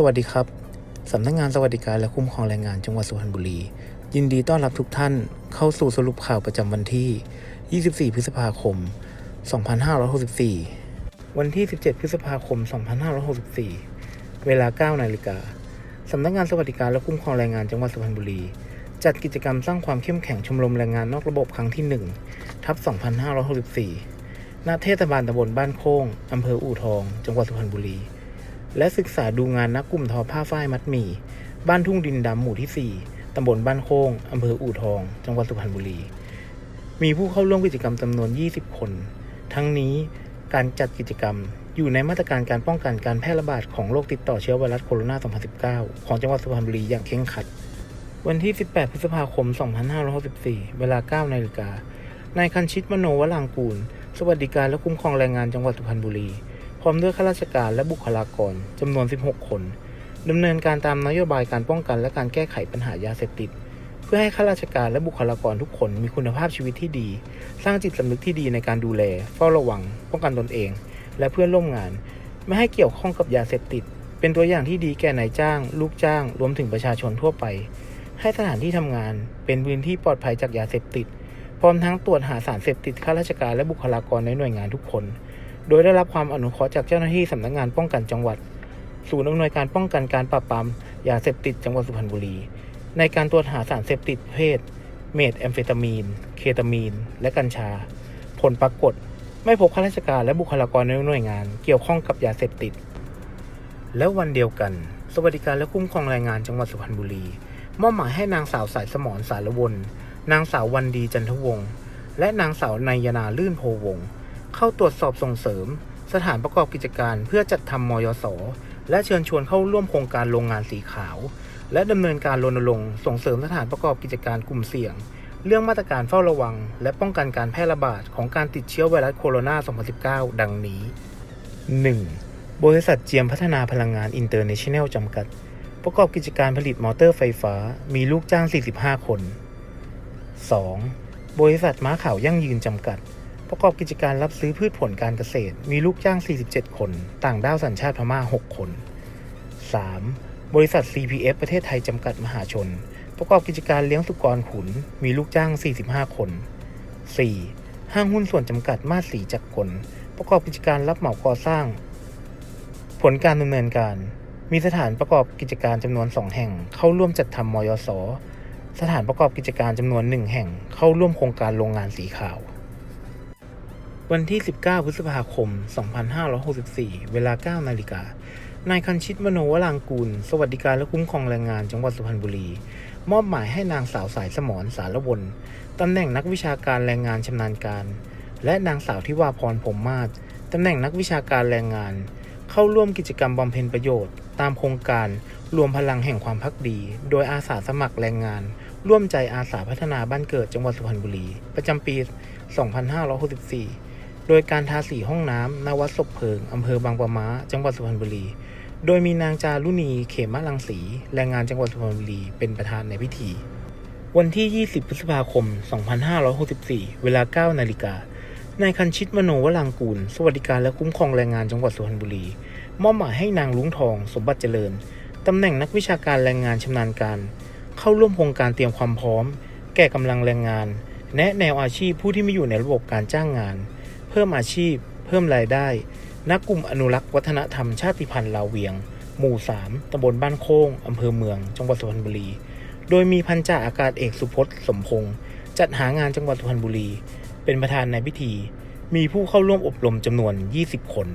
สวัสดีครับ สำนักงานสวัสดิการและคุ้มครองแรงงานจังหวัดสุพรรณบุรี ยินดีต้อนรับทุกท่านเข้าสู่สรุปข่าวประจำวันที่ 24 พฤษภาคม 2564 วันที่ 17 พฤษภาคม 2564 เวลา 9 นาฬิกา สำนักงานสวัสดิการและคุ้มครองแรงงานจังหวัดสุพรรณบุรี จัดกิจกรรมสร้างความเข้มแข็งชมรมแรงงานนอกระบบครั้งที่ 1 ทับ 2564 ณ เทศบาลตำบลบ้านโค้งอำเภออู่ทอง จังหวัดสุพรรณบุรี และศึกษาดูงานนักกลุ่มทอผ้าฝ้ายมัดหมี่ บ้านทุ่งดินดำหมู่ที่ 4 ตำบลบ้านโค้งอำเภออู่ทอง จังหวัดสุพรรณบุรี มีผู้เข้าร่วมกิจกรรมจำนวน 20 คน ทั้งนี้การจัดกิจกรรมอยู่ในมาตรการการป้องกันการแพร่ระบาดของโรคติดต่อเชื้อไวรัสโคโรนา 2019 ของจังหวัดสุพรรณบุรีอย่างเคร่งครัด วันที่ 18 พฤษภาคม 2564 เวลา 9 นาฬิกา นายคันชิตมโนวรางกูล สวัสดิการและคุ้มครองแรงงานจังหวัดสุพรรณบุรี พร้อมด้วยข้าราชการและบุคลากรจำนวน 16 คนดำเนินการตามนโยบายการป้องกันและการแก้ไขปัญหายาเสพติด เพื่อให้ข้าราชการและบุคลากรทุกคนมีคุณภาพชีวิตที่ดี สร้างจิตสำนึกที่ดีในการดูแล เฝ้าระวัง ป้องกันตนเอง และเพื่อนร่วมงาน ไม่ให้เกี่ยวข้องกับยาเสพติด เป็นตัวอย่างที่ดีแก่นายจ้าง ลูกจ้าง รวมถึงประชาชนทั่วไป ให้สถานที่ทำงาน เป็นพื้นที่ปลอดภัยจากยาเสพติด พร้อมทั้งตรวจหาสารเสพติดข้าราชการและบุคลากรในหน่วยงานทุกคน โดยได้รับความอนุเคราะห์จากเจ้าหน้าที่สำนักงานป้องกันจังหวัด ศูนย์อำนวยการป้องกันการปราบปรามยาเสพติดจังหวัดสุพรรณบุรี ในการตรวจหาสารเสพติดประเพศ เมทแอมเฟตามีน เคตามีน และกัญชา ผลปรากฏ ไม่พบข้าราชการและบุคลากรในหน่วยงาน เกี่ยวข้องกับยาเสพติด แล้ววันเดียวกัน สวัสดิการและคุ้มครองแรงงานจังหวัดสุพรรณบุรี มอบหมายให้นางสาวสายสมรสารวน นางสาววันดีจันทวงศ์และนางสาวนายนาลื่นโพวงศ์ เข้าตรวจสอบส่งเสริม สถานประกอบกิจการเพื่อจัดทำมยส และเชิญชวนเข้าร่วมโครงการโรงงานสีขาว และดำเนินการรณรงค์ส่งเสริมสถานประกอบกิจการกลุ่มเสี่ยง เรื่องมาตรการเฝ้าระวัง และป้องกันการแพร่ระบาดของการติดเชื้อไวรัสโคโรนา 2019 ดังนี้ 1. บริษัทเจียมพัฒนาพลังงานอินเตอร์เนชั่นแนลจำกัด ประกอบกิจการผลิตมอเตอร์ไฟฟ้า มีลูกจ้าง 45 คน 2. บริษัทม้าขาวยั่งยืนจำกัด ประกอบกิจการรับซื้อพืชผลการเกษตร มีลูกจ้าง 47 คน ต่างด้าวสัญชาติพม่า 6 คน 3. บริษัท CPF ประเทศไทยจำกัดมหาชน ประกอบกิจการเลี้ยงสุกรขุน มีลูกจ้าง 45 คน 4. ห้างหุ้นส่วนจำกัดมาสีจักรกล ประกอบกิจการรับเหมาก่อสร้าง ผลการดำเนินการ มีสถานประกอบกิจการจำนวน 2 แห่ง เข้าร่วมจัดทำมยส สถานประกอบกิจการจำนวน 1 แห่ง เข้าร่วมโครงการโรงงานสีขาว วันที่ 19 พฤษภาคม 2564 เวลา 9 นาฬิกา นายคันชิตมโนวรางกูล สวัสดิการและคุ้มครองแรงงานจังหวัดสุพรรณบุรี มอบหมายให้นางสาวสายสมรสารวนตำแหน่งนักวิชาการแรงงานชำนาญการ และนางสาวทิวาพรพรหมมาศตำแหน่งนักวิชาการแรงงาน เข้าร่วมกิจกรรมบำเพ็ญประโยชน์ ตามโครงการรวมพลังแห่งความพักดี โดยอาสาสมัครแรงงาน ร่วมใจอาสาพัฒนาบ้านเกิดจังหวัดสุพรรณบุรี ประจำปี 2564 โดยการทาสีห้องน้ำณวัดศพเพิงอำเภอบางปะม้าจังหวัดสุพรรณบุรี โดยมีนางจารุณีเขมะรังสีแรงงานจังหวัดสุพรรณบุรีเป็นประธานในพิธี วันที่ 20 พฤษภาคม 2564 เวลา 9 นาฬิกานายคันชิตมโนวรางกูล สวัสดิการและคุ้มครองแรงงานจังหวัดสุพรรณบุรี มอบหมายให้นางลุงทอง สมบัติเจริญ ตำแหน่งนักวิชาการแรงงานชำนาญการ เข้าร่วมโครงการเตรียมความพร้อม แก่กำลังแรงงาน แนะแนวอาชีพผู้ที่ไม่อยู่ในระบบการจ้างงาน พิ่มอาชีพ เพิ่มรายได้นักกลุ่มอนุรักษ์วัฒนธรรมชาติพันธุ์ลาวเวียง หมู่ 3ตำบลบ้านโค้งอำเภอเมือง จังหวัดสุพรรณบุรี โดยมีพันจ่าอากาศเอกสุพจน์สมพงศ์จัดหางานจังหวัดสุพรรณบุรี เป็นประธานในพิธี มีผู้เข้าร่วมอบรมจำนวน 20 คน